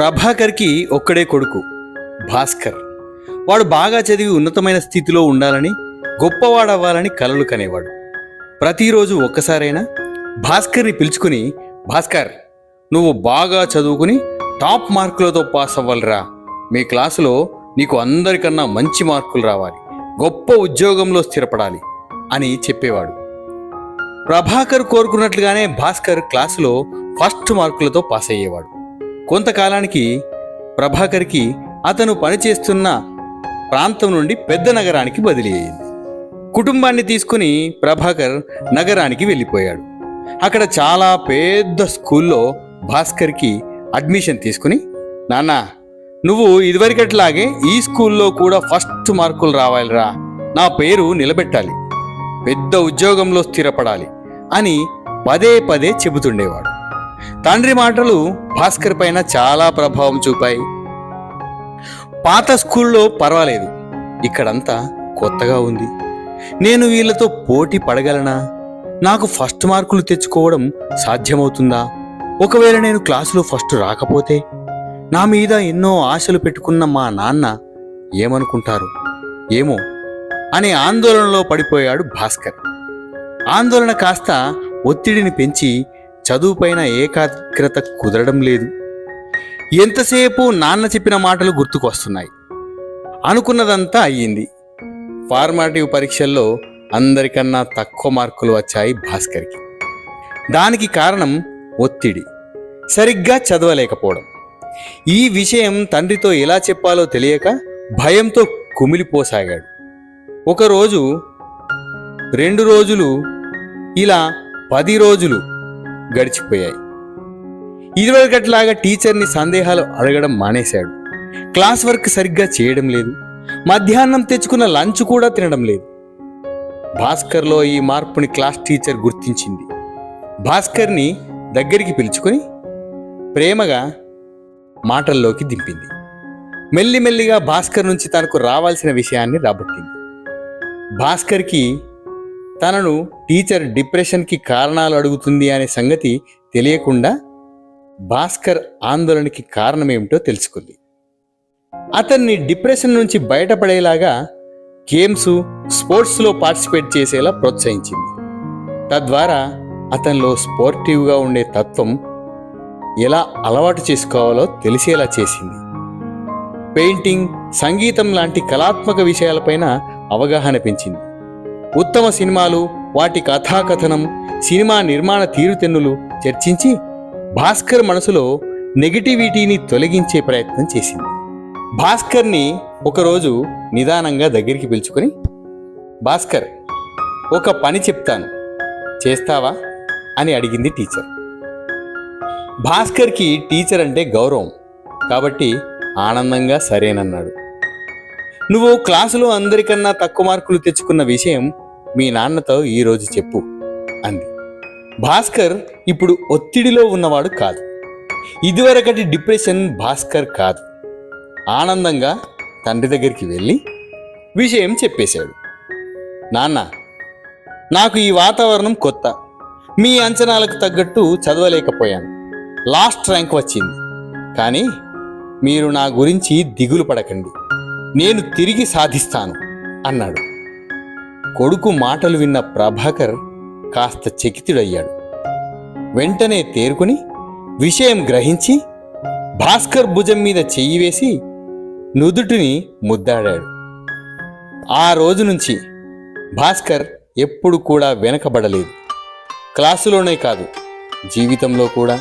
ప్రభాకర్కి ఒక్కడే కొడుకు భాస్కర్. వాడు బాగా చదివి ఉన్నతమైన స్థితిలో ఉండాలని గొప్పవాడవ్వాలని కలలు కనేవాడు. ప్రతిరోజు ఒక్కసారైనా భాస్కర్ని పిలుచుకుని భాస్కర్ నువ్వు బాగా చదువుకుని టాప్ మార్కులతో పాస్ అవ్వాలిరా. మీ క్లాసులో నీకు అందరికన్నా మంచి మార్కులు రావాలి. గొప్ప ఉద్యోగంలో స్థిరపడాలి అని చెప్పేవాడు. ప్రభాకర్ కోరుకున్నట్లుగానే భాస్కర్ క్లాసులో ఫస్ట్ మార్కులతో పాస్ అయ్యేవాడు. కొంతకాలానికి ప్రభాకర్కి అతను పనిచేస్తున్న ప్రాంతం నుండి పెద్ద నగరానికి బదిలీ అయింది. కుటుంబాన్ని తీసుకుని ప్రభాకర్ నగరానికి వెళ్ళిపోయాడు. అక్కడ చాలా పెద్ద స్కూల్లో భాస్కర్కి అడ్మిషన్ తీసుకుని నాన్న నువ్వు ఇదివరకట్లాగే ఈ స్కూల్లో కూడా ఫస్ట్ మార్కులు రావాలిరా నా పేరు నిలబెట్టాలి పెద్ద ఉద్యోగంలో స్థిరపడాలి అని పదే పదే చెబుతుండేవాడు. తండ్రి మాటలు భాస్కర్ పైన చాలా ప్రభావం చూపాయి. పాత స్కూల్లో పర్వాలేదు. ఇక్కడంతా కొత్తగా ఉంది. నేను వీళ్ళతో పోటీ పడగలనా? నాకు ఫస్ట్ మార్కులు తెచ్చుకోవడం సాధ్యమవుతుందా? ఒకవేళ నేను క్లాసులో ఫస్ట్ రాకపోతే? నా మీద ఎన్నో ఆశలు పెట్టుకున్న మా నాన్న ఏమనుకుంటారు? ఏమో? అనే ఆందోళనలో పడిపోయాడు భాస్కర్. ఆందోళన కాస్త ఒత్తిడిని పెంచి చదువుపైన ఏకాగ్రత కుదరడం లేదు. ఎంతసేపు నాన్న చెప్పిన మాటలు గుర్తుకొస్తున్నాయి. అనుకున్నదంతా అయ్యింది. ఫార్మాటివ్ పరీక్షల్లో అందరికన్నా తక్కువ మార్కులు వచ్చాయి భాస్కర్కి. దానికి కారణం ఒత్తిడి. సరిగ్గా చదవలేకపోవడం. ఈ విషయం తండ్రితో ఎలా చెప్పాలో తెలియక భయంతో కుమిలిపోసాగాడు. ఒకరోజు రెండు రోజులు ఇలా పది రోజులు గడిచిపోయాయి. ఇదివరకట్లాగా టీచర్ని సందేహాలు అడగడం మానేశాడు. క్లాస్ వర్క్ సరిగ్గా చేయడం లేదు. మధ్యాహ్నం తెచ్చుకున్న లంచ్ కూడా తినడం లేదు. భాస్కర్లో ఈ మార్పుని క్లాస్ టీచర్ గుర్తించింది. భాస్కర్ని దగ్గరికి పిలుచుకొని ప్రేమగా మాటల్లోకి దింపింది. మెల్లిమెల్లిగా భాస్కర్ నుంచి తనకు రావాల్సిన విషయాన్ని రాబట్టింది. భాస్కర్కి తనను టీచర్ డిప్రెషన్కి కారణాలు అడుగుతుంది అనే సంగతి తెలియకుండా భాస్కర్ ఆందోళనకి కారణమేమిటో తెలుసుకుంది. అతన్ని డిప్రెషన్ నుంచి బయటపడేలాగా గేమ్స్ స్పోర్ట్స్లో పార్టిసిపేట్ చేసేలా ప్రోత్సహించింది. తద్వారా అతనిలో స్పోర్టివ్గా ఉండే తత్వం ఎలా అలవాటు చేసుకోవాలో తెలిసేలా చేసింది. పెయింటింగ్ సంగీతం లాంటి కళాత్మక విషయాలపైన అవగాహన పెంచింది. ఉత్తమ సినిమాలు వాటి కథాకథనం సినిమా నిర్మాణ తీరుతెన్నులు చర్చించి భాస్కర్ మనసులో నెగిటివిటీని తొలగించే ప్రయత్నం చేసింది. భాస్కర్ని ఒకరోజు నిదానంగా దగ్గరికి పిలుచుకొని భాస్కర్ ఒక పని చెప్తాను. చేస్తావా? అని అడిగింది టీచర్. భాస్కర్కి టీచర్ అంటే గౌరవం. కాబట్టి ఆనందంగా సరేనన్నాడు. నువ్వు క్లాసులో అందరికన్నా తక్కువ మార్కులు తెచ్చుకున్న విషయం మీ నాన్నతో ఈరోజు చెప్పు అంది. భాస్కర్ ఇప్పుడు ఒత్తిడిలో ఉన్నవాడు కాదు. ఇదివరకటి డిప్రెషన్ భాస్కర్ కాదు. ఆనందంగా తండ్రి దగ్గరికి వెళ్ళి విషయం చెప్పేశాడు. నాన్న నాకు ఈ వాతావరణం కొత్త. మీ అంచనాలకు తగ్గట్టు చదవలేకపోయాను. లాస్ట్ ర్యాంక్ వచ్చింది. కానీ మీరు నా గురించి దిగులు పడకండి. నేను తిరిగి సాధిస్తాను అన్నాడు. కొడుకు మాటలు విన్న ప్రభాకర్ కాస్త చకితుడయ్యాడు. వెంటనే తేరుకుని విషయం గ్రహించి భాస్కర్ భుజం మీద చెయ్యి వేసి నుదుటిని ముద్దాడాడు. ఆ రోజు నుంచి భాస్కర్ ఎప్పుడు కూడా వెనకబడలేదు. క్లాసులోనే కాదు జీవితంలో కూడా.